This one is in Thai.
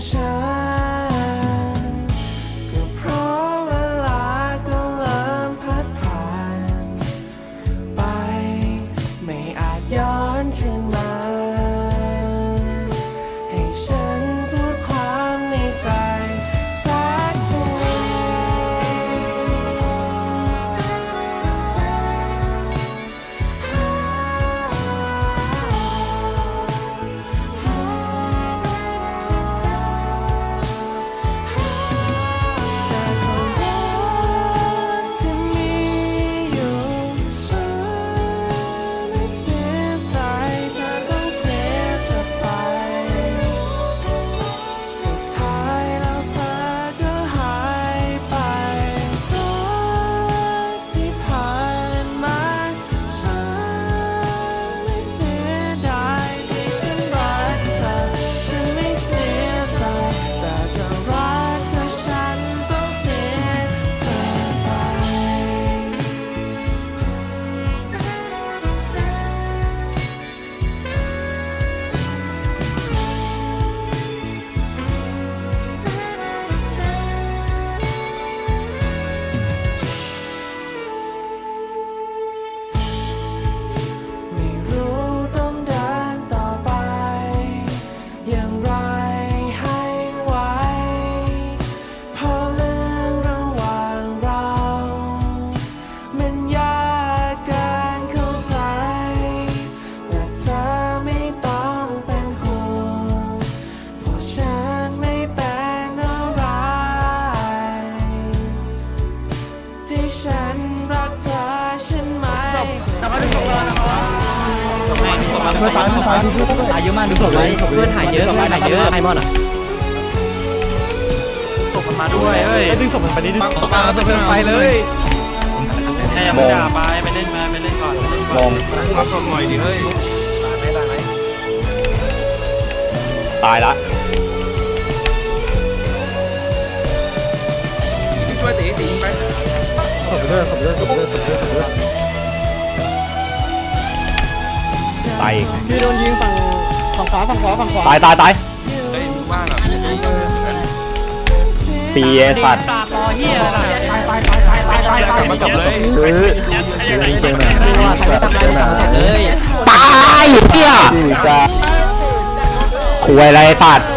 shine. เพื่อนตายเพื่อนตายเพื่อนตายเยอะมากดูศพไว้เพื่อนหายเยอะเพื่อนหายเยอะไอมอนอะตกมันมาด้วยเอ้ยดึงศพมันไปนิดนึงมาตกมันไปเลยแค่ยังไม่ด่าไปไปเล่นมาไปเล่นก่อนไปเล่นก่อนมาตกหน่อยดิเฮ้ยตายไหมตายไหมตายละช่วยตีตีไปศพเลือดศพเลือดศพเลือดศพเลือดศพ ตายอีกพี่โดนยิงฝั่งฝั่งขวาฝั่งขวาฝั่งขวาตายตายตายเฮ้ยมึงว่างอะฟรีไอ้สัตว์ตาคอเฮียอะไรตายตายตายตายตายตายตายมากลับเลยเออเจอเจอหน่อยว่าใครไม่ทำอะไรไม่ทำอะไรเลยตายเหี้ยคุยอะไรสัตว์